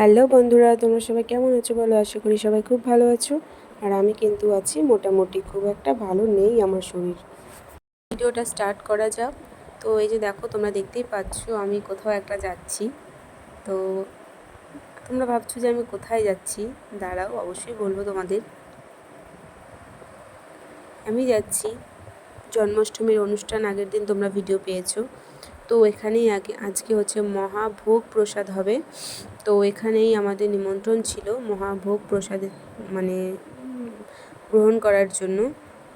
Hello বন্ধুরা, তোমরা সবাই কেমন আছো বলো? আশা করি সবাই খুব ভালো আছো। আর আমি কিন্তু আছি মোটামুটি খুব একটা ভালো নেই আমার শরীর। ভিডিওটা স্টার্ট করা যাক। তো এই যে দেখো, তোমরা দেখতেই পাচ্ছ আমি কোথাও একটা যাচ্ছি। তো তোমরা ভাবছ যে আমি কোথায় যাচ্ছি? দাঁড়াও, অবশ্যই বলব তোমাদের। আমি যাচ্ছি, জন্মাষ্টমীর অনুষ্ঠান আগের দিন তোমরা ভিডিও পেয়েছ। তো এখানেই আগে, আজকে হচ্ছে মহাভোগ প্রসাদ হবে। তো এখানেই আমাদের নিমন্ত্রণ ছিল মহাভোগ প্রসাদের মানে গ্রহণ করার জন্য।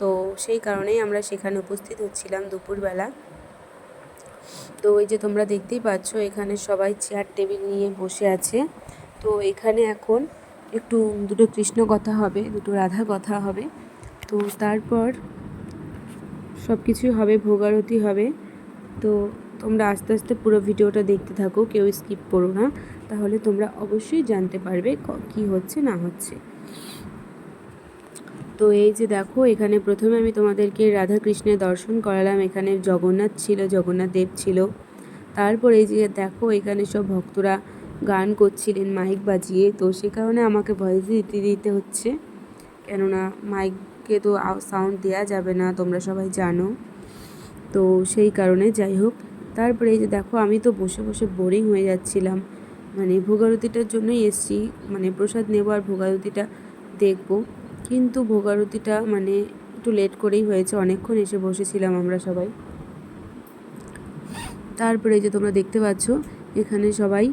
তো সেই কারণেই আমরা সেখানে উপস্থিত হচ্ছিলাম দুপুরবেলা। তো ওই যে তোমরা দেখতেই পাচ্ছ, এখানে সবাই চেয়ার টেবিল নিয়ে বসে আছে। তো এখানে এখন একটু দুটো কৃষ্ণ কথা হবে, দুটো রাধা কথা হবে। তো তারপর সব কিছুই হবে, ভোগারতি হবে। তো তোমরা আস্তে আস্তে পুরো ভিডিওটা দেখতে থাকো, কেউ স্কিপ করো না। তাহলে তোমরা অবশ্যই জানতে পারবে কি হচ্ছে, না হচ্ছে। তো এই যে দেখো, এখানে প্রথমে আমি তোমাদেরকে রাধা কৃষ্ণের দর্শন করালাম। এখানে জগন্নাথ ছিল, জগন্নাথ দেব ছিল। তারপর এই যে দেখো, এখানে সব ভক্তরা গান করছিলেন, মাইক বাজিয়ে। তো সে কারণে আমাকে ভয়েস দিতে দিতে হচ্ছে। কেননা মাইককে তো সাউন্ড দেওয়া যাবে না, তোমরা সবাই জানো। তো সেই কারণে যাই হোক তারপরে এই যে দেখো, আমি তো বসে বসে বোরিং হয়ে যাচ্ছিলাম। মানে ভোগারতিটার জন্যই এসছি মানে প্রসাদ নেব আর ভোগারতিটা দেখব। কিন্তু ভোগারতিটা মানে একটু লেট করেই হয়েছে, অনেকক্ষণ এসে বসেছিলাম আমরা সবাই। তারপরে যে তোমরা দেখতে পাচ্ছ, এখানে সবাই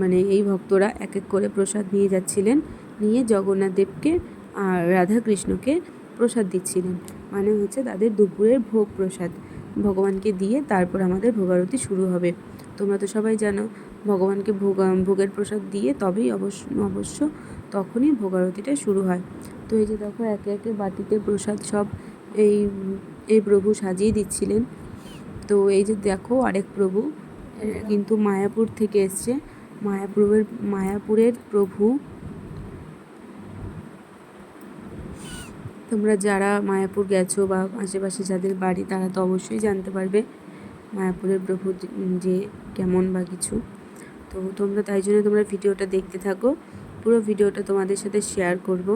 মানে এই ভক্তরা এক এক করে প্রসাদ নিয়ে যাচ্ছিলেন। নিয়ে জগন্নাথ দেবকে আর রাধাকৃষ্ণকে প্রসাদ দিচ্ছিলেন। মানে হচ্ছে তাদের দুপুরের ভোগ প্রসাদ। ভগবানকে দিয়ে তারপর আমাদের ভোগারতি শুরু হবে। তোমরা তো সবাই জানো, ভগবানকে ভোগ ভোগের প্রসাদ দিয়ে তবেই অবশ্য অবশ্য তখনই ভোগারতিটা শুরু হয়। তো এই যে দেখো, একে একে বাটিতে প্রসাদ সব এই এই প্রভু সাজিয়ে দিচ্ছিলেন। তো এই যে দেখো, আরেক প্রভু কিন্তু মায়াপুর থেকে এসছে। মায়াপুরের মায়াপুরের প্রভু তোমরা যারা মায়াপুর গেছো বা আশেপাশে যাদের বাড়ি, তারা তো অবশ্যই জানতে পারবে মায়াপুরের প্রভু যে কেমন বা কিছু। তো তোমরা, তাই জন্য তোমরা ভিডিওটা দেখতে থাকো। পুরো ভিডিওটা তোমাদের সাথে শেয়ার করব।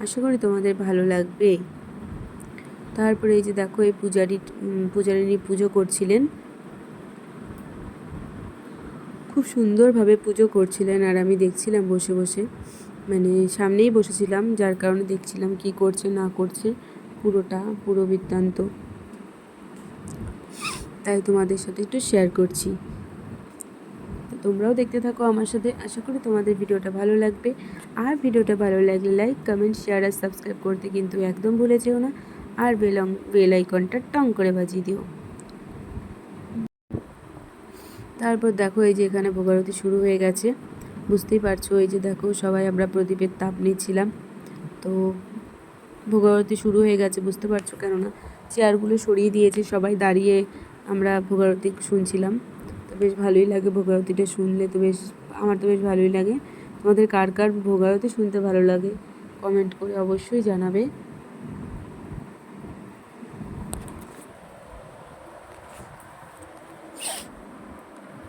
আশা করি তোমাদের ভালো লাগবে। তারপরে এই যে দেখো, এই পূজারি পূজারিনী পুজো করছিলেন। খুব সুন্দরভাবে পুজো করছিলেন আর আমি দেখছিলাম বসে বসে। মানে সামনেই বসেছিলাম, যার কারণে দেখছিলাম কি করছে, না করছে, পুরোটা, পুরো বৃত্তান্ত। তাই তোমাদের সাথে একটু শেয়ার করছি। তোমরাও দেখতে থাকো আমার সাথে। আশা করি তোমাদের ভিডিওটা ভালো লাগবে। আর ভিডিওটা ভালো লাগলে লাইক কমেন্ট শেয়ার আর সাবস্ক্রাইব করতে কিন্তু একদম ভুলে যেও না। আর বেলং বেল আইকনটা টং করে বাজিয়ে দিও। তারপর দেখো এই যে এখানে ভোগারতি শুরু হয়ে গেছে। বুঝতেই পারছ, এই যে দেখো সবাই আমরা প্রদীপের তাপ নিচ্ছিলাম। তো ভোগারতি শুরু হয়ে গেছে, বুঝতে পারছ কেননা চেয়ারগুলো সরিয়ে দিয়েছে সবাই, দাঁড়িয়ে আমরা ভোগারতি শুনছিলাম। তো বেশ ভালোই লাগে ভোগারতিটা শুনলে, তো বেশ, আমার তো বেশ ভালোই লাগে। তোমাদের কার কার ভোগারতি শুনতে ভালো লাগে, কমেন্ট করে অবশ্যই জানাবে।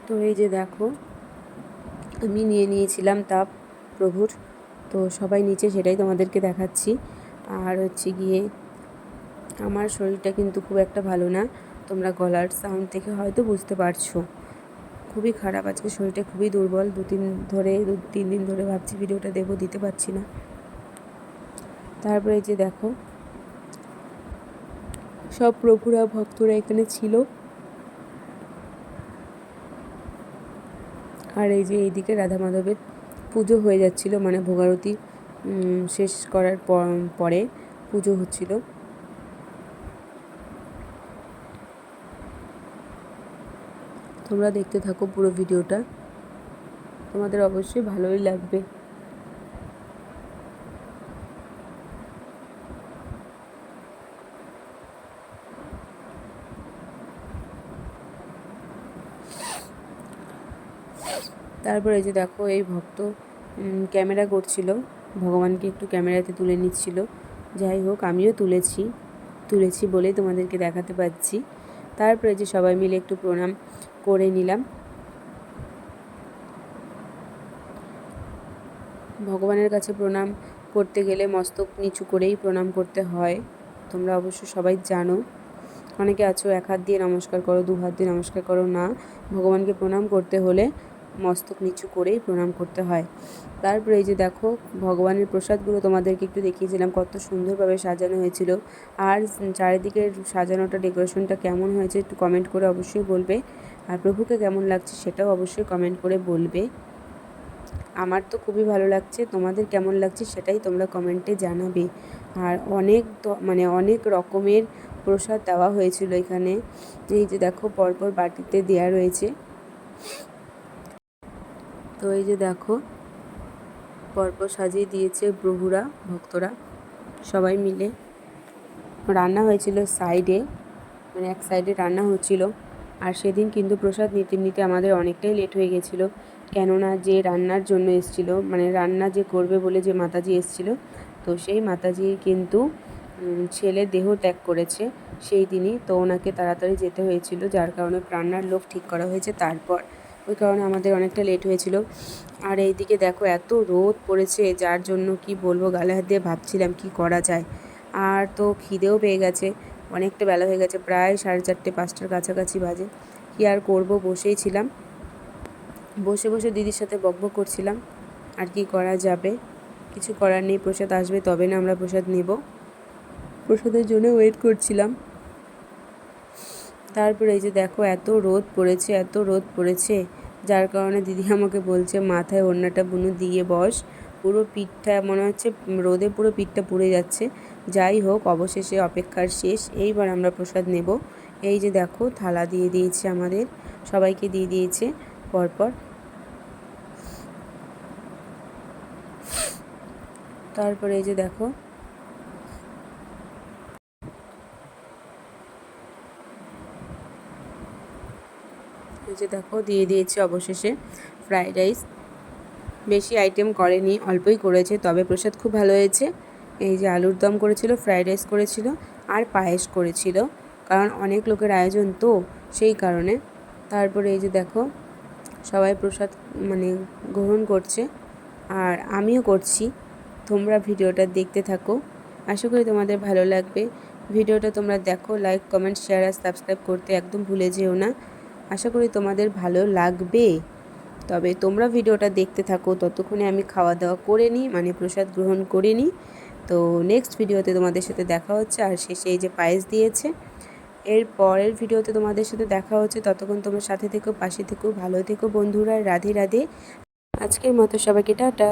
তো এই যে দেখো আমি নিয়ে নিয়েছিলাম তাপ প্রভুর। তো সবাই নিচে সেটাই তোমাদেরকে দেখাচ্ছি। আর হচ্ছে গিয়ে আমার শরীরটা কিন্তু খুব একটা ভালো না। তোমরা গলার সাউন্ড থেকে হয়তো বুঝতে পারছ। খুবই খারাপ আজকে, শরীরটা খুবই দুর্বল। দু তিন ধরে, দু, তিন দিন ধরে ভাবছি ভিডিওটা দেবো, দিতে পারছি না। তারপরে যে দেখো, সব প্রভুরা, ভক্তরা এখানে ছিল। আর এই যে এইদিকে রাধা মাধবের পুজো হয়ে যাচ্ছিল মানে ভোগারতি শেষ করার পরে পুজো হচ্ছিল। তোমরা দেখতে থাকো পুরো ভিডিওটা। তোমাদের অবশ্যই ভালোই লাগবে। তারপরে এই যে দেখো, এই ভক্ত ক্যামেরা করছিল। ভগবানকে একটু ক্যামেরাতে তুলে নিচ্ছিল। যাই হোক, আমিও তুলেছি তুলেছি বলেই তোমাদেরকে দেখাতে পাচ্ছি। তারপরে যে সবাই মিলে একটু প্রণাম করে নিলাম। ভগবানের কাছে প্রণাম করতে গেলে মস্তক নিচু করেই প্রণাম করতে হয়। তোমরা অবশ্য সবাই জানো। অনেকে আছো, এক হাত দিয়ে নমস্কার করো, দু হাত দিয়ে নমস্কার করো না। ভগবানকে প্রণাম করতে হলে মস্তক নিচু করেই প্রণাম করতে হয়। তারপরে এই যে দেখো, ভগবানের প্রসাদগুলো তোমাদেরকে একটু দেখিয়েছিলাম, কত সুন্দরভাবে সাজানো হয়েছিল। আর চারিদিকের সাজানোটা, ডেকোরেশনটা কেমন হয়েছে একটু কমেন্ট করে অবশ্যই বলবে। আর প্রভুকে কেমন লাগছে সেটাও অবশ্যই কমেন্ট করে বলবে। আমার তো খুবই ভালো লাগছে, তোমাদের কেমন লাগছে সেটাই তোমরা কমেন্টে জানাবে। আর অনেক মানে অনেক রকমের প্রসাদ দেওয়া হয়েছিল এখানে। এই যে দেখো, পরপর বাটিতে দেওয়া রয়েছে। তো এই যে দেখো, পরপর সাজিয়ে দিয়েছে প্রভুরা ভক্তরা, সবাই মিলে। রান্না হয়েছিল সাইডে মানে এক সাইডে রান্না হচ্ছিল। আর সেদিন কিন্তু প্রসাদ নিতে নিতে আমাদের অনেকটাই লেট হয়ে গেছিল। কেননা যে রান্নার জন্য এসেছিল মানে রান্না যে করবে বলে যে মাতাজি এসেছিল, তো সেই মাতাজি কিন্তু ছেলে দেহ ত্যাগ করেছে সেই দিনই। তো ওনাকে তাড়াতাড়ি যেতে হয়েছিল, যার কারণে রান্নার লোক ঠিক করা হয়েছে। তারপর ওই কারণে আমাদের অনেকটা লেট হয়েছিল। আর এইদিকে দেখো, এত রোদ পড়েছে, যার জন্য কি বলব, গালে হাত দিয়ে ভাবছিলাম কি করা যায়। আর তো খিদেও পেয়ে গেছে, অনেকটা বেলা হয়ে গেছে, প্রায় সাড়ে চারটে, পাঁচটার কাছাকাছি বাজে। কি আর করব, বসেই ছিলাম। বসে বসে দিদির সাথে বকবক করছিলাম, আর কি করা যাবে। কিছু করার নেই, প্রসাদ আসবে, তবে না আমরা প্রসাদ নেব। প্রসাদের জন্য ওয়েট করছিলাম। তারপরে এই যে দেখো, এত রোদ পড়েছে, এত রোদ পড়েছে। যার কারণে দিদি আমাকে বলছে, মাথায় ওড়নাটা বুনু, দিয়ে বস। পুরো পিঠটা মনে হচ্ছে, রোদে পুরো পিঠটা পুড়ে যাচ্ছে। যাই হোক, অবশেষে অপেক্ষার শেষ। এইবার আমরা প্রসাদ নেব। এই যে দেখো, থালা দিয়ে দিয়েছে আমাদের। সবাইকে দিয়ে দিয়েছে। পরপর তারপরে এই যে দেখো এই যে দেখো, দিয়ে দিয়েছে অবশেষে ফ্রাইড রাইস বেশি আইটেম করেনি, অল্পই করেছে, তবে প্রসাদ খুব ভালো হয়েছে। এই যে আলুর দম করেছিল ফ্রাইড রাইস করেছিল, আর পায়েস করেছিল, কারণ অনেক লোকের আয়োজন তো সেই কারণে। তারপরে এই যে দেখো, সবাই প্রসাদ মানে গ্রহণ করছে, আর আমিও করছি। তোমরা ভিডিওটা দেখতে থাকো। আশা করি তোমাদের ভালো লাগবে। ভিডিওটা তোমরা দেখো লাইক কমেন্ট শেয়ার আর সাবস্ক্রাইব করতে একদম ভুলে যেও না। আশা করি তোমাদের ভালো লাগবে। তবে তোমরা ভিডিওটা দেখতে থাকো, ততক্ষণে আমি খাওয়া দাওয়া করে নিই মানে প্রসাদ গ্রহণ করে নিই। তো নেক্সট ভিডিওতে তোমাদের সাথে দেখা হচ্ছে, আর শেষে এই যে পায়েস দিয়েছে, এর পরের ভিডিওতে তোমাদের সাথে দেখা হচ্ছে। ততক্ষণ তোমার সাথে থেকো, পাশে থেকো, ভালো থেকো বন্ধুরা, রাধে রাধে। আজকের মতো সবাইকে টাটা।